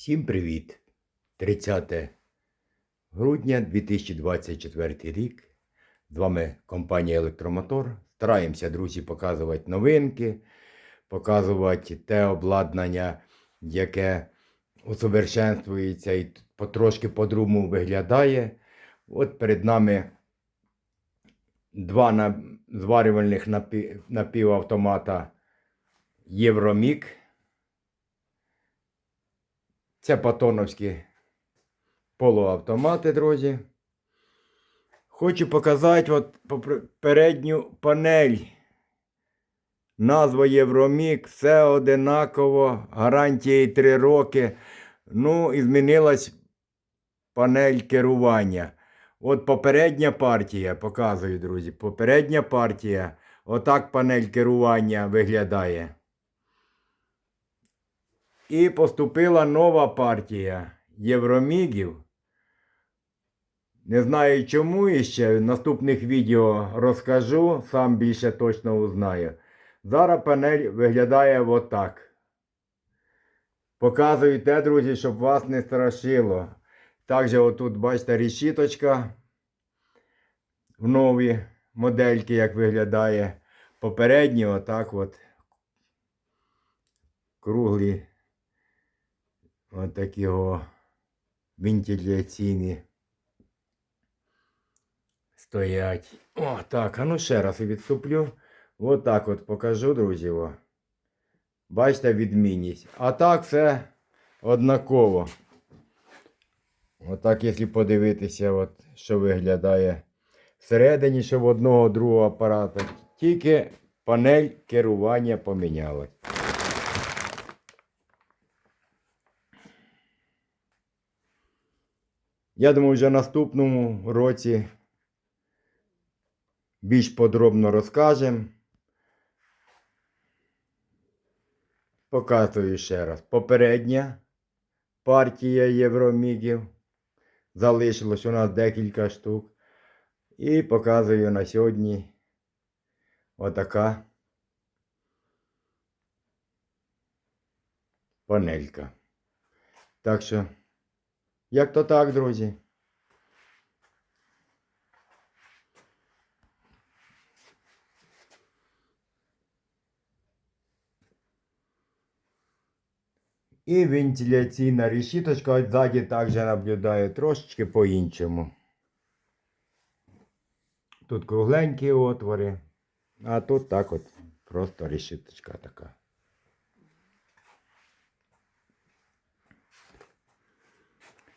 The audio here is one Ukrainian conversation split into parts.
Всім привіт! 30 грудня 2024 рік. З вами компанія Електромотор. Стараємося, друзі, показувати новинки, показувати те обладнання, яке усовершенствується і потрошки по-другому виглядає. От перед нами два зварювальних напівавтомата Євромік. Це патоновські полуавтомати, друзі. Хочу показати от передню панель. Назва Євромік, все одинаково, гарантії 3 роки. Ну, і змінилась панель керування. От попередня партія, показую, друзі. Попередня партія. Отак панель керування виглядає. І поступила нова партія Євромігів. Не знаю чому іще. В наступних відео розкажу, сам більше точно узнаю. Зараз панель виглядає отак. Показую те, друзі, щоб вас не страшило. Також отут, бачите, решіточка в новій модельки, як виглядає. Попередні, отак от. Круглі. Ось такі вентиляційні стоять. О, так, а ну ще раз відступлю. Ось так от покажу, друзі. О. Бачите відмінність. А так все однаково. Отак, якщо подивитися, от, що виглядає всередині, що в одного другого апарата. Тільки панель керування помінялась. Я думаю, вже в наступному році більш подробно розкажемо. Показую ще раз. Попередня партія Євромігів. Залишилось у нас декілька штук. І показую на сьогодні отака панелька. Так що. Як то так, друзі? І вентиляційна решіточка ззаді також наблюдає трошечки по-іншому. Тут кругленькі отвори, а тут так от просто решіточка така.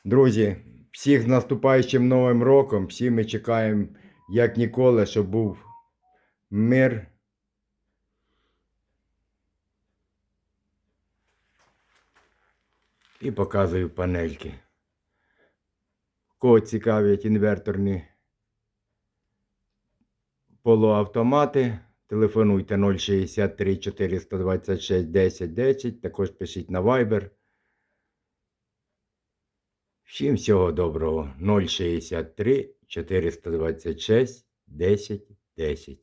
Друзі, всіх з наступаючим новим роком. Всі ми чекаємо, як ніколи, щоб був мир. І показую панельки. Кого цікавлять інверторні полуавтомати. Телефонуйте 063 426 10 10. Також пишіть на Viber. Всім всього доброго. 063 426 10 10.